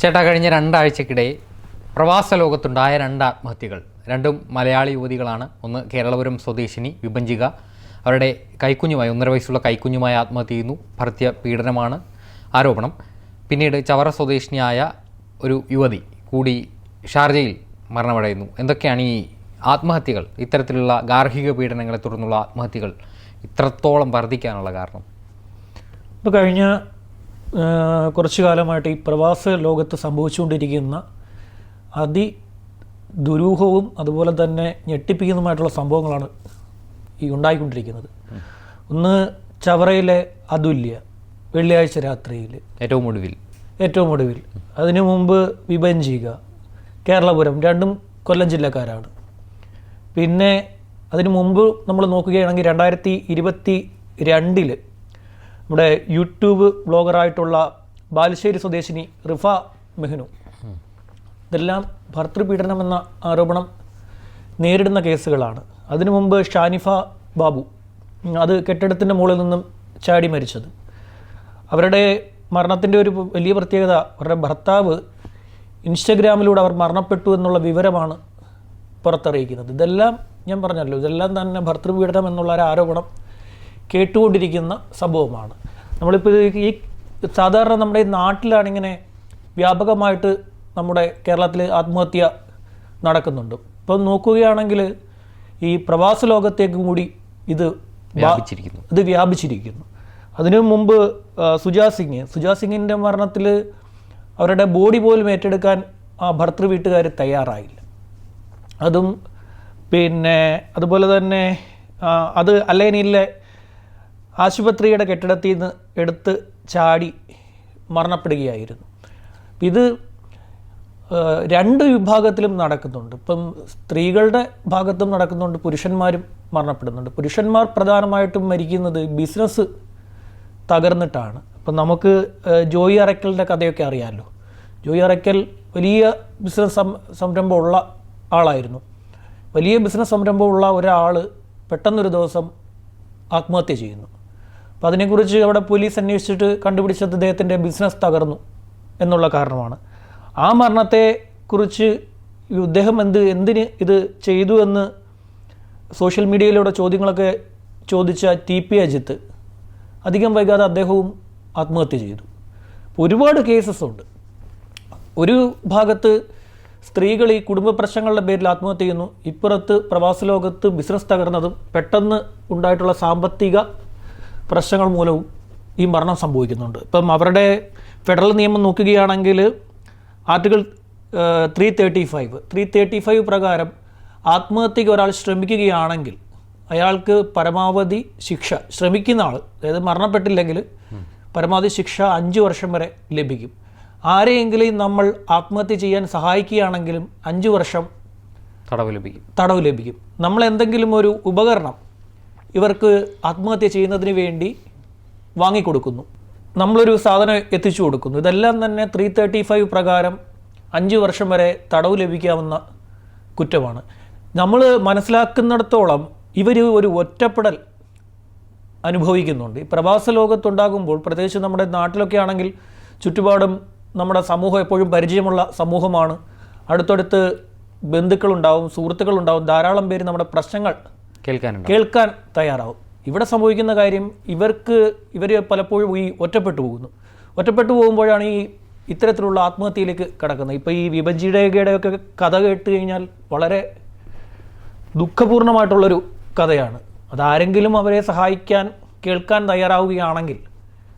ചേട്ടാ കഴിഞ്ഞ രണ്ടാഴ്ചക്കിടെ പ്രവാസ ലോകത്തുണ്ടായ രണ്ട് ആത്മഹത്യകൾ രണ്ടും മലയാളി യുവതികളാണ്. ഒന്ന് കേരളപുരം സ്വദേശിനി വിഭജിക. അവരുടെ കൈക്കുഞ്ഞുമായി ഒന്നര വയസ്സുള്ള കൈക്കുഞ്ഞുമായി ആത്മഹത്യ ചെയ്യുന്നു. ഭർത്തിയ പീഡനമാണ് ആരോപണം. പിന്നീട് ചവറ സ്വദേശിനിയായ ഒരു യുവതി കൂടി ഷാർജയിൽ മരണമടയുന്നു. എന്തൊക്കെയാണ് ഈ ആത്മഹത്യകൾ? ഇത്തരത്തിലുള്ള ഗാർഹിക പീഡനങ്ങളെ തുടർന്നുള്ള ആത്മഹത്യകൾ ഇത്രത്തോളം വർദ്ധിക്കാനുള്ള കാരണം? ഇപ്പോൾ കഴിഞ്ഞ കുറച്ചു കാലമായിട്ട് ഈ പ്രവാസ ലോകത്ത് സംഭവിച്ചുകൊണ്ടിരിക്കുന്ന അതി ദുരൂഹവും അതുപോലെ തന്നെ ഞെട്ടിപ്പിക്കുന്നതുമായിട്ടുള്ള സംഭവങ്ങളാണ് ഈ ഉണ്ടായിക്കൊണ്ടിരിക്കുന്നത്. ഒന്ന് ചവറയിലെ അതുല്യ വെള്ളിയാഴ്ച രാത്രിയിൽ. ഏറ്റവും ഒടുവിൽ. ഏറ്റവും ഒടുവിൽ. അതിനു മുമ്പ് വിഭജിക കേരളപുരം രണ്ടും കൊല്ലം ജില്ലക്കാരാണ്. പിന്നെ അതിനു മുമ്പ് നമ്മൾ നോക്കുകയാണെങ്കിൽ രണ്ടായിരത്തി ഇരുപത്തി രണ്ടിൽ നമ്മുടെ യൂട്യൂബ് ബ്ലോഗറായിട്ടുള്ള ബാലുശ്ശേരി സ്വദേശിനി റിഫ മെഹ്നു. ഇതെല്ലാം ഭർത്തൃപീഡനം എന്ന ആരോപണം നേരിടുന്ന കേസുകളാണ്. അതിനു മുമ്പ് ഷാനിഫ ബാബു അത് കെട്ടിടത്തിന്റെ മുകളിൽ നിന്നും ചാടി മരിച്ചത്. അവരുടെ മരണത്തിന്റെ ഒരു വലിയ പ്രത്യേകത അവരുടെ ഭർത്താവ് ഇൻസ്റ്റഗ്രാമിലൂടെ അവർ മരണപ്പെട്ടു എന്നുള്ള വിവരമാണ് പുറത്തറിയിക്കുന്നത്. ഇതെല്ലാം ഞാൻ പറഞ്ഞല്ലോ ഇതെല്ലാം തന്നെ ഭർത്തൃപീഡനം എന്നുള്ള ഒരു ആരോപണം കേട്ടുകൊണ്ടിരിക്കുന്ന സംഭവമാണ്. നമ്മളിപ്പോൾ ഈ സാധാരണ നമ്മുടെ ഈ നാട്ടിലാണിങ്ങനെ വ്യാപകമായിട്ട് നമ്മുടെ കേരളത്തിൽ ആത്മഹത്യ നടക്കുന്നുണ്ട്. ഇപ്പം നോക്കുകയാണെങ്കിൽ ഈ പ്രവാസ ലോകത്തേക്കും കൂടി ഇത് വ്യാപിച്ചിരിക്കുന്നു. ഇത് വ്യാപിച്ചിരിക്കുന്നു. അതിനു മുമ്പ് സുജാ സിംഗ് സുജാ സിംഗിന്റെ മരണത്തിൽ അവരുടെ ബോഡി പോലും ഏറ്റെടുക്കാൻ ആ ഭർത്തൃ വീട്ടുകാർ തയ്യാറായില്ല. അതും പിന്നെ അതുപോലെ തന്നെ അത് അല്ലേനിലെ ആശുപത്രിയുടെ കെട്ടിടത്തിൽ നിന്ന് എടുത്ത് ചാടി മരണപ്പെടുകയായിരുന്നു. ഇത് രണ്ട് വിഭാഗത്തിലും നടക്കുന്നുണ്ട്. ഇപ്പം സ്ത്രീകളുടെ ഭാഗത്തും നടക്കുന്നുണ്ട് പുരുഷന്മാരും മരണപ്പെടുന്നുണ്ട്. പുരുഷന്മാർ പ്രധാനമായിട്ടും മരിക്കുന്നത് ബിസിനസ് തകർന്നിട്ടാണ്. അപ്പം നമുക്ക് ജോയി അറയ്ക്കലിന്റെ കഥയൊക്കെ അറിയാമല്ലോ ജോയി അറയ്ക്കൽ വലിയ ബിസിനസ് സംരംഭമുള്ള ആളായിരുന്നു. വലിയ ബിസിനസ് സംരംഭമുള്ള ഒരാൾ പെട്ടെന്നൊരു ദിവസം ആത്മഹത്യ ചെയ്യുന്നു. അപ്പം അതിനെക്കുറിച്ച് അവിടെ പോലീസ് അന്വേഷിച്ചിട്ട് കണ്ടുപിടിച്ചത് അദ്ദേഹത്തിന്റെ ബിസിനസ് തകർന്നു എന്നുള്ള കാരണമാണ്. ആ മരണത്തെ കുറിച്ച് ഇദ്ദേഹം എന്ത് എന്തിന് ഇത് ചെയ്തു എന്ന് സോഷ്യൽ മീഡിയയിലൂടെ ചോദ്യങ്ങളൊക്കെ ചോദിച്ച ടി പി അജിത്ത് അധികം വൈകാതെ അദ്ദേഹവും ആത്മഹത്യ ചെയ്തു. ഒരുപാട് കേസസ് ഉണ്ട്. ഒരു ഭാഗത്ത് സ്ത്രീകൾ ഈ കുടുംബ പ്രശ്നങ്ങളുടെ പേരിൽ ആത്മഹത്യ ചെയ്യുന്നു ഇപ്പുറത്ത് പ്രവാസ ലോകത്ത് ബിസിനസ് തകർന്നതും പെട്ടെന്ന് ഉണ്ടായിട്ടുള്ള സാമ്പത്തിക പ്രശ്നങ്ങൾ മൂലവും ഈ മരണം സംഭവിക്കുന്നുണ്ട്. ഇപ്പം അവരുടെ ഫെഡറൽ നിയമം നോക്കുകയാണെങ്കിൽ article three thirty five three thirty five പ്രകാരം ആത്മഹത്യക്ക് ഒരാൾ ശ്രമിക്കുകയാണെങ്കിൽ അയാൾക്ക് പരമാവധി ശിക്ഷ ശ്രമിക്കുന്ന ആൾ അതായത് മരണപ്പെട്ടില്ലെങ്കിൽ പരമാവധി ശിക്ഷ അഞ്ച് വർഷം വരെ ലഭിക്കും. ആരെയെങ്കിലും നമ്മൾ ആത്മഹത്യ ചെയ്യാൻ സഹായിക്കുകയാണെങ്കിലും അഞ്ച് വർഷം തടവ് ലഭിക്കും. തടവ് ലഭിക്കും. നമ്മൾ എന്തെങ്കിലും ഒരു ഉപകരണം ഇവർക്ക് ആത്മഹത്യ ചെയ്യുന്നതിന് വേണ്ടി വാങ്ങിക്കൊടുക്കുന്നു. നമ്മളൊരു സാധനം എത്തിച്ചു കൊടുക്കുന്നു. ഇതെല്ലാം തന്നെ ത്രീ തേർട്ടി ഫൈവ് പ്രകാരം അഞ്ച് വർഷം വരെ തടവ് ലഭിക്കാവുന്ന കുറ്റമാണ്. നമ്മൾ മനസ്സിലാക്കുന്നിടത്തോളം ഇവർ ഒരു ഒറ്റപ്പെടൽ അനുഭവിക്കുന്നുണ്ട്. ഈ പ്രവാസ ലോകത്തുണ്ടാകുമ്പോൾ പ്രത്യേകിച്ച് നമ്മുടെ നാട്ടിലൊക്കെ ആണെങ്കിൽ ചുറ്റുപാടും നമ്മുടെ സമൂഹം എപ്പോഴും പരിചയമുള്ള സമൂഹമാണ്. അടുത്തടുത്ത് ബന്ധുക്കളുണ്ടാവും സുഹൃത്തുക്കളുണ്ടാവും ധാരാളം പേര് നമ്മുടെ പ്രശ്നങ്ങൾ കേൾക്കാനുണ്ട് കേൾക്കാൻ തയ്യാറാവും. ഇവിടെ സംഭവിക്കുന്ന കാര്യം ഇവർക്ക് ഇവർ പലപ്പോഴും ഈ ഒറ്റപ്പെട്ടു പോകുന്നു. ഒറ്റപ്പെട്ടു പോകുമ്പോഴാണ് ഈ ഇത്തരത്തിലുള്ള ആത്മഹത്യയിലേക്ക് കടക്കുന്നത്. ഇപ്പോൾ ഈ വിഭജിയുടെയൊക്കെ ഒക്കെ കഥ കേട്ട് കഴിഞ്ഞാൽ വളരെ ദുഃഖപൂർണമായിട്ടുള്ളൊരു കഥയാണ്. അതാരെങ്കിലും അവരെ സഹായിക്കാൻ കേൾക്കാൻ തയ്യാറാവുകയാണെങ്കിൽ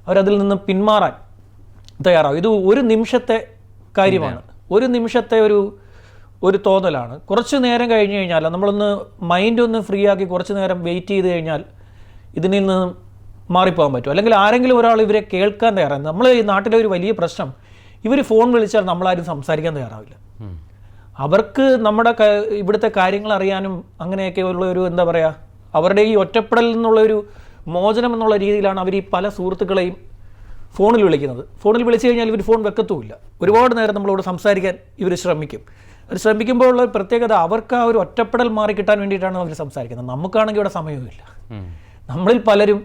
അവരതിൽ നിന്ന് പിന്മാറാൻ തയ്യാറാവും. ഇത് ഒരു നിമിഷത്തെ കാര്യമാണ്. ഒരു നിമിഷത്തെ ഒരു ഒരു തോന്നലാണ്. കുറച്ച് നേരം കഴിഞ്ഞ് കഴിഞ്ഞാൽ നമ്മളൊന്ന് മൈൻഡ് ഒന്ന് ഫ്രീ ആക്കി കുറച്ച് നേരം വെയിറ്റ് ചെയ്ത് കഴിഞ്ഞാൽ ഇതിൽ നിന്ന് മാറിപ്പോകാൻ പറ്റും. അല്ലെങ്കിൽ ആരെങ്കിലും ഒരാൾ ഇവരെ കേൾക്കാൻ തയ്യാറാണ്. നമ്മൾ ഈ നാട്ടിലെ ഒരു വലിയ പ്രശ്നം ഇവർ ഫോൺ വിളിച്ചാൽ നമ്മളാരും സംസാരിക്കാൻ തയ്യാറാവില്ല. അവർക്ക് നമ്മുടെ ഇവിടുത്തെ കാര്യങ്ങൾ അറിയാനും അങ്ങനെയൊക്കെ ഉള്ള ഒരു എന്താ പറയുക അവരുടെ ഈ ഒറ്റപ്പെടൽ നിന്നുള്ള ഒരു മോചനം എന്നുള്ള രീതിയിലാണ് അവർ ഈ പല സുഹൃത്തുക്കളെയും ഫോണിൽ വിളിക്കുന്നത്. ഫോണിൽ വിളിച്ചു കഴിഞ്ഞാൽ ഇവർ ഫോൺ വെക്കത്തുമില്ല. ഒരുപാട് നേരം നമ്മളോട് സംസാരിക്കാൻ ഇവർ ശ്രമിക്കും. അവർ ശ്രമിക്കുമ്പോൾ ഉള്ള ഒരു പ്രത്യേകത അവർക്ക് ആ ഒരു ഒറ്റപ്പെടൽ മാറി കിട്ടാൻ വേണ്ടിയിട്ടാണ് അവർ സംസാരിക്കുന്നത്. നമുക്കാണെങ്കിൽ ഇവിടെ സമയവുമില്ല. നമ്മളിൽ പലരും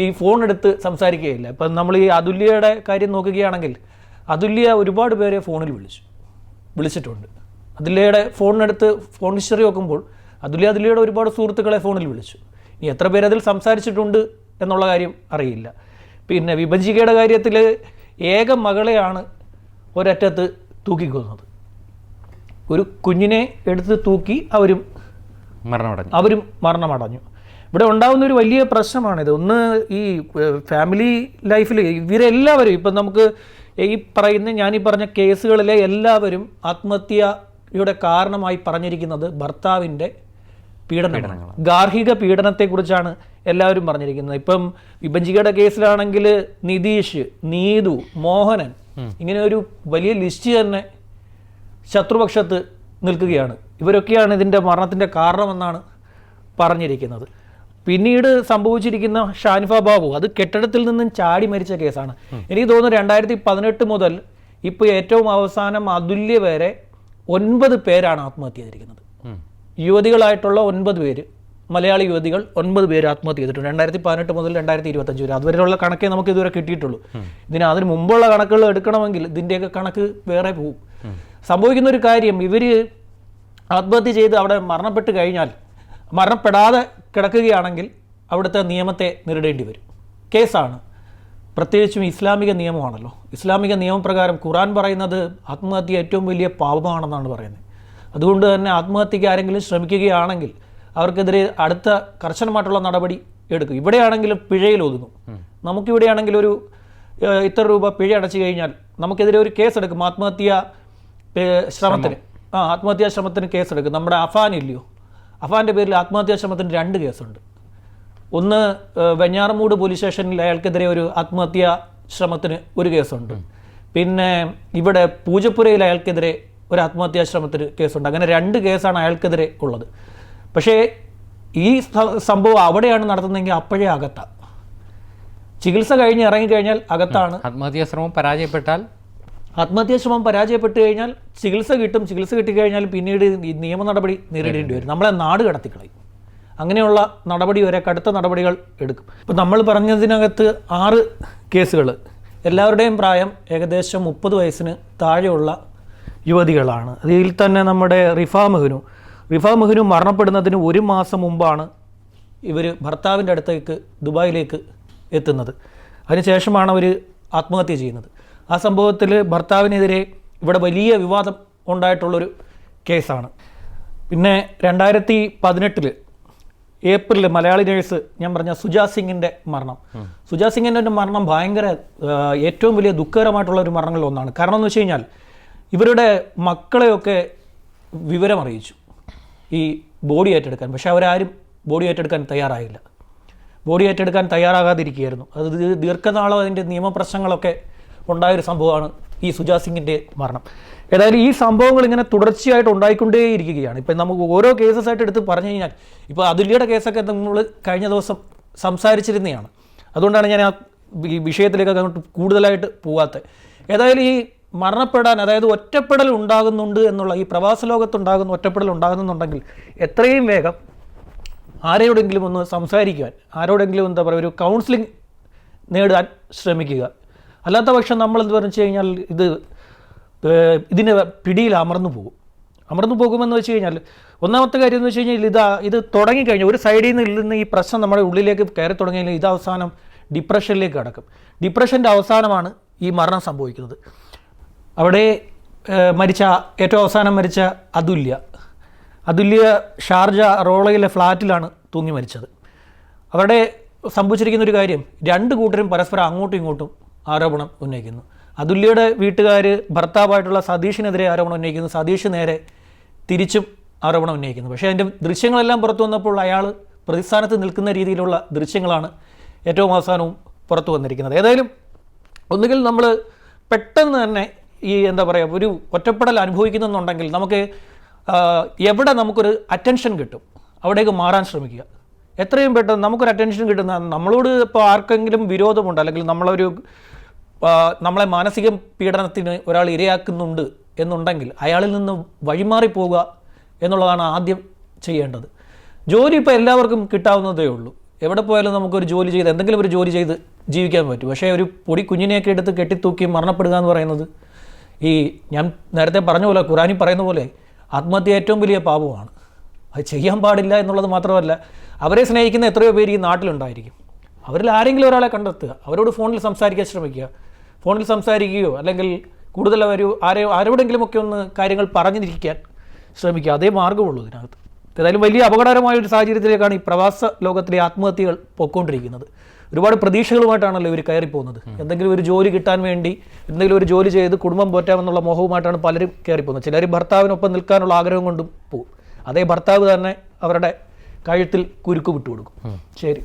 ഈ ഫോൺ എടുത്ത് സംസാരിക്കുകയില്ല. ഇപ്പം നമ്മൾ ഈ അതുല്യയുടെ കാര്യം നോക്കുകയാണെങ്കിൽ അതുല്യ ഒരുപാട് പേരെ ഫോണിൽ വിളിച്ചു. വിളിച്ചിട്ടുണ്ട്. അതുല്യയുടെ ഫോണിനടുത്ത് ഫോൺ ഹിസ്റ്ററി നോക്കുമ്പോൾ അതുല്യ അതുല്യയുടെ ഒരുപാട് സുഹൃത്തുക്കളെ ഫോണിൽ വിളിച്ചു. ഇനി എത്ര പേര് അതിൽ സംസാരിച്ചിട്ടുണ്ട് എന്നുള്ള കാര്യം അറിയില്ല. പിന്നെ വിഭജികയുടെ കാര്യത്തിൽ ഏക മകളെയാണ് ഒരറ്റത്ത് തൂക്കിക്കൊന്നത്. ഒരു കുഞ്ഞിനെ എടുത്ത് തൂക്കി അവരും മരണമടഞ്ഞു. അവരും മരണമടഞ്ഞു. ഇവിടെ ഉണ്ടാകുന്ന ഒരു വലിയ പ്രശ്നമാണിത്. ഒന്ന് ഈ ഫാമിലി ലൈഫിൽ ഇവരെല്ലാവരും ഇപ്പം നമുക്ക് ഈ പറയുന്ന ഞാൻ ഈ പറഞ്ഞ കേസുകളിലെ എല്ലാവരും ആത്മഹത്യയുടെ കാരണമായി പറഞ്ഞിരിക്കുന്നത് ഭർത്താവിന്റെ പീഡനമാണ്. ഗാർഹിക പീഡനത്തെക്കുറിച്ചാണ് എല്ലാവരും പറഞ്ഞിരിക്കുന്നത്. ഇപ്പം വിഭജികയുടെ കേസിലാണെങ്കിൽ നിതീഷ് നീതു മോഹനൻ ഇങ്ങനെ ഒരു വലിയ ലിസ്റ്റ് തന്നെ ശത്രുപക്ഷത്ത് നിൽക്കുകയാണ്. ഇവരൊക്കെയാണ് ഇതിന്റെ മരണത്തിന്റെ കാരണമെന്നാണ് പറഞ്ഞിരിക്കുന്നത്. പിന്നീട് സംഭവിച്ചിരിക്കുന്ന ഷാനിഫ ബാബു അത് കെട്ടിടത്തിൽ നിന്നും ചാടി മരിച്ച കേസാണ്. എനിക്ക് തോന്നുന്നു രണ്ടായിരത്തി പതിനെട്ട് മുതൽ ഇപ്പോൾ ഏറ്റവും അവസാനം അതുല്യ വരെ ഒൻപത് പേരാണ് ആത്മഹത്യ ചെയ്തിരിക്കുന്നത്. യുവതികളായിട്ടുള്ള ഒൻപത് പേര് മലയാളി യുവതികൾ ഒൻപത് പേര് ആത്മഹത്യ ചെയ്തിട്ടുണ്ട്. രണ്ടായിരത്തി പതിനെട്ട് മുതൽ രണ്ടായിരത്തി ഇരുപത്തഞ്ച് വരെ. അതുവരെയുള്ള കണക്കേ നമുക്ക് ഇതുവരെ കിട്ടിയിട്ടുള്ളൂ. ഇതിന് അതിന് മുമ്പുള്ള കണക്കുകൾ എടുക്കണമെങ്കിൽ ഇതിന്റെയൊക്കെ കണക്ക് വേറെ പോകും സംഭവിക്കുന്ന ഒരു കാര്യം ഇവർ ആത്മഹത്യ ചെയ്ത് അവിടെ മരണപ്പെട്ട് കഴിഞ്ഞാൽ മരണപ്പെടാതെ കിടക്കുകയാണെങ്കിൽ അവിടുത്തെ നിയമത്തെ നേരിടേണ്ടി വരും. കേസാണ്. പ്രത്യേകിച്ചും ഇസ്ലാമിക നിയമമാണല്ലോ. ഇസ്ലാമിക നിയമപ്രകാരം ഖുറാൻ പറയുന്നത് ആത്മഹത്യ ഏറ്റവും വലിയ പാപമാണെന്നാണ് പറയുന്നത്. അതുകൊണ്ട് തന്നെ ആത്മഹത്യക്ക് ആരെങ്കിലും ശ്രമിക്കുകയാണെങ്കിൽ അവർക്കെതിരെ അടുത്ത കർശനമായിട്ടുള്ള നടപടി എടുക്കും. ഇവിടെയാണെങ്കിലും പിഴയിൽ ഒതുങ്ങും. നമുക്കിവിടെയാണെങ്കിൽ ഒരു ഇത്ര രൂപ പിഴ അടച്ചു കഴിഞ്ഞാൽ നമുക്കെതിരെ ഒരു കേസ് എടുക്കും ആത്മഹത്യ ശ്രമത്തിന്. ആ ആത്മഹത്യാ ശ്രമത്തിന് കേസെടുക്കും. നമ്മുടെ അഫാൻ ഇല്ലയോ? അഫാന്റെ പേരിൽ ആത്മഹത്യാ ശ്രമത്തിന് രണ്ട് കേസുണ്ട്. ഒന്ന് വെഞ്ഞാറമൂട് പോലീസ് സ്റ്റേഷനിൽ അയാൾക്കെതിരെ ഒരു ആത്മഹത്യാ ശ്രമത്തിന് ഒരു കേസുണ്ട്. പിന്നെ ഇവിടെ പൂജപ്പുരയിൽ അയാൾക്കെതിരെ ഒരു ആത്മഹത്യാ ശ്രമത്തിന് കേസുണ്ട്. അങ്ങനെ രണ്ട് കേസാണ് അയാൾക്കെതിരെ ഉള്ളത്. പക്ഷേ ഈ സംഭവം അവിടെയാണ് നടത്തുന്നതെങ്കിൽ അപ്പോഴേ അകത്താണ് ചികിത്സ കഴിഞ്ഞ് ഇറങ്ങിക്കഴിഞ്ഞാൽ അകത്താണ്. ആത്മഹത്യാ ശ്രമം പരാജയപ്പെട്ടാൽ ആത്മഹത്യാ ശ്രമം പരാജയപ്പെട്ടു കഴിഞ്ഞാൽ ചികിത്സ കിട്ടും. ചികിത്സ കിട്ടിക്കഴിഞ്ഞാൽ പിന്നീട് നിയമ നടപടി നേരിടേണ്ടി വരും. നമ്മളെ നാട് കടത്തിക്കളയും. അങ്ങനെയുള്ള നടപടി വരെ കടുത്ത നടപടികൾ എടുക്കും. ഇപ്പം നമ്മൾ പറഞ്ഞതിനകത്ത് ആറ് കേസുകൾ എല്ലാവരുടെയും പ്രായം ഏകദേശം മുപ്പത് വയസ്സിന് താഴെയുള്ള യുവതികളാണ്. അതിൽ തന്നെ നമ്മുടെ റിഫ മെഹ്നു. റിഫ മെഹ്നു മരണപ്പെടുന്നതിന് ഒരു മാസം മുമ്പാണ് ഇവർ ഭർത്താവിന്റെ അടുത്തേക്ക് ദുബായിലേക്ക് എത്തുന്നത്. അതിനുശേഷമാണ് അവർ ആത്മഹത്യ ചെയ്യുന്നത്. ആ സംഭവത്തിൽ ഭർത്താവിനെതിരെ ഇവിടെ വലിയ വിവാദം ഉണ്ടായിട്ടുള്ളൊരു കേസാണ്. പിന്നെ രണ്ടായിരത്തി പതിനെട്ടിൽ ഏപ്രിൽ മലയാളി നേഴ്സ് ഞാൻ പറഞ്ഞ സുജാ സിംഗിന്റെ മരണം. സുജാ സിംഗിന്റെ ഒരു മരണം ഭയങ്കര ഏറ്റവും വലിയ ദുഃഖകരമായിട്ടുള്ള ഒരു മരണങ്ങളിൽ ഒന്നാണ്. കാരണം എന്ന് വെച്ച് കഴിഞ്ഞാൽ ഇവരുടെ മക്കളെയൊക്കെ വിവരം അറിയിച്ചു. ഈ ബോഡി ഏറ്റെടുക്കാൻ. പക്ഷെ അവരാരും ബോഡി ഏറ്റെടുക്കാൻ തയ്യാറായില്ല. ബോഡി ഏറ്റെടുക്കാൻ തയ്യാറാകാതിരിക്കുകയായിരുന്നു. അത് ദീർഘനാളോ ദീർഘനാളം അതിന്റെ നിയമപ്രശ്നങ്ങളൊക്കെ ഉണ്ടായൊരു സംഭവമാണ് ഈ സുജാ സിംഗിന്റെ മരണം. ഏതായാലും ഈ സംഭവങ്ങൾ ഇങ്ങനെ തുടർച്ചയായിട്ട് ഉണ്ടായിക്കൊണ്ടേയിരിക്കുകയാണ്. ഇപ്പം നമുക്ക് ഓരോ കേസസ് ആയിട്ട് എടുത്ത് പറഞ്ഞു കഴിഞ്ഞാൽ ഇപ്പോൾ അതുല്യയുടെ കേസൊക്കെ നമ്മൾ കഴിഞ്ഞ ദിവസം സംസാരിച്ചിരുന്നതാണ്. അതുകൊണ്ടാണ് ഞാൻ ആ ഈ വിഷയത്തിലേക്ക് അങ്ങോട്ട് കൂടുതലായിട്ട് പോവാത്തത്. ഏതായാലും ഈ മരണപ്പെടാൻ അതായത് ഒറ്റപ്പെടൽ ഉണ്ടാകുന്നുണ്ട് എന്നുള്ള ഈ പ്രവാസ ലോകത്തുണ്ടാകുന്ന ഒറ്റപ്പെടൽ ഉണ്ടാകുന്നുണ്ടെങ്കിൽ എത്രയും വേഗം ആരോടെങ്കിലും ഒന്ന് സംസാരിക്കുവാൻ ആരോടെങ്കിലും എന്താ പറയുക ഒരു കൗൺസിലിംഗ് നേടാൻ ശ്രമിക്കുക. അല്ലാത്ത പക്ഷം നമ്മൾ എന്ത് പറഞ്ഞു കഴിഞ്ഞാൽ ഇത് ഇതിന്റെ പിടിയിൽ അമർന്നു പോകും. അമർന്നു പോകുമെന്ന് വെച്ച് കഴിഞ്ഞാൽ ഒന്നാമത്തെ കാര്യം എന്ന് വെച്ച് കഴിഞ്ഞാൽ ഇതാ ഇത് തുടങ്ങിക്കഴിഞ്ഞാൽ ഒരു സൈഡിൽ നിന്ന് നിന്ന് ഈ പ്രശ്നം നമ്മുടെ ഉള്ളിലേക്ക് കയറി തുടങ്ങിയാൽ ഇത് അവസാനം ഡിപ്രഷനിലേക്ക് കടക്കും. ഡിപ്രഷന്റെ അവസാനമാണ് ഈ മരണം സംഭവിക്കുന്നത്. അവിടെ മരിച്ച ഏറ്റവും അവസാനം മരിച്ച അതുല്യ. അതുല്യ ഷാർജ റോളയിലെ ഫ്ലാറ്റിലാണ് തൂങ്ങി മരിച്ചത്. അവരുടെ സംഭവിച്ചിരിക്കുന്ന ഒരു കാര്യം രണ്ട് കൂട്ടരും പരസ്പരം അങ്ങോട്ടും ഇങ്ങോട്ടും ആരോപണം ഉന്നയിക്കുന്നു. അതുല്യയുടെ വീട്ടുകാർ ഭർത്താവായിട്ടുള്ള സതീഷിനെതിരെ ആരോപണം ഉന്നയിക്കുന്നു. സതീഷ് നേരെ തിരിച്ചും ആരോപണം ഉന്നയിക്കുന്നു. പക്ഷേ അതിന്റെ ദൃശ്യങ്ങളെല്ലാം പുറത്തു വന്നപ്പോൾ അയാൾ പ്രതിസ്ഥാനത്ത് നിൽക്കുന്ന രീതിയിലുള്ള ദൃശ്യങ്ങളാണ് ഏറ്റവും അവസാനവും പുറത്തു വന്നിരിക്കുന്നത്. ഏതായാലും ഒന്നുകിൽ നമ്മൾ പെട്ടെന്ന് തന്നെ ഈ എന്താ പറയുക ഒരു ഒറ്റപ്പെടൽ അനുഭവിക്കുന്നുണ്ടെങ്കിൽ നമുക്ക് എവിടെ നമുക്കൊരു അറ്റൻഷൻ കിട്ടും? അവിടേക്ക് മാറാൻ ശ്രമിക്കുക. എത്രയും പെട്ടെന്ന് നമുക്കൊരു അറ്റൻഷൻ കിട്ടുന്ന നമ്മളോട് ഇപ്പോൾ ആർക്കെങ്കിലും വിരോധമുണ്ട് അല്ലെങ്കിൽ നമ്മളൊരു നമ്മളെ മാനസിക പീഡനത്തിന് ഒരാൾ ഇരയാക്കുന്നുണ്ട് എന്നുണ്ടെങ്കിൽ അയാളിൽ നിന്ന് വഴിമാറി പോവുക എന്നുള്ളതാണ് ആദ്യം ചെയ്യേണ്ടത്. ജോലി ഇപ്പോൾ എല്ലാവർക്കും കിട്ടാവുന്നതേ ഉള്ളൂ. എവിടെ പോയാലും നമുക്കൊരു ജോലി ചെയ്ത് എന്തെങ്കിലും ഒരു ജോലി ചെയ്ത് ജീവിക്കാൻ പറ്റും. പക്ഷേ ഒരു പൊടി കുഞ്ഞിനെയൊക്കെ എടുത്ത് കെട്ടിത്തൂക്കി മരണപ്പെടുക എന്ന് പറയുന്നത് ഈ ഞാൻ നേരത്തെ പറഞ്ഞ പോലെ ഖുറാനി പറയുന്ന പോലെ ആത്മഹത്യ ഏറ്റവും വലിയ പാപമാണ്. അത് ചെയ്യാൻ പാടില്ല എന്നുള്ളത് മാത്രമല്ല അവരെ സ്നേഹിക്കുന്ന എത്രയോ പേര് ഈ നാട്ടിലുണ്ടായിരിക്കും. അവരിൽ ആരെങ്കിലും ഒരാളെ കണ്ടെത്തുക അവരോട് ഫോണിൽ സംസാരിക്കാൻ ശ്രമിക്കുക ഫോണിൽ സംസാരിക്കുകയോ അല്ലെങ്കിൽ കൂടുതൽ അവർ ആരെ ആരോടെങ്കിലുമൊക്കെ ഒന്ന് കാര്യങ്ങൾ പറഞ്ഞിരിക്കാൻ ശ്രമിക്കുക. അതേ മാർഗമുള്ളൂ ഇതിനകത്ത്. ഏതായാലും വലിയ അപകടകരമായ ഒരു സാഹചര്യത്തിലേക്കാണ് ഈ പ്രവാസ ലോകത്തിലെ ആത്മഹത്യകൾ പൊയ്ക്കൊണ്ടിരിക്കുന്നത്. ഒരുപാട് പ്രതീക്ഷകളുമായിട്ടാണല്ലോ ഇവർ കയറിപ്പോകുന്നത്. എന്തെങ്കിലും ഒരു ജോലി കിട്ടാൻ വേണ്ടി എന്തെങ്കിലും ഒരു ജോലി ചെയ്ത് കുടുംബം പോറ്റാമെന്നുള്ള മോഹവുമായിട്ടാണ് പലരും കയറിപ്പോകുന്നത്. ചിലർ ഭർത്താവിനൊപ്പം നിൽക്കാനുള്ള ആഗ്രഹം കൊണ്ടും പോകും അതേ ഭർത്താവ് തന്നെ അവരുടെ കഴുത്തിൽ കുരുക്ക് വിട്ടുകൊടുക്കും. ശരി.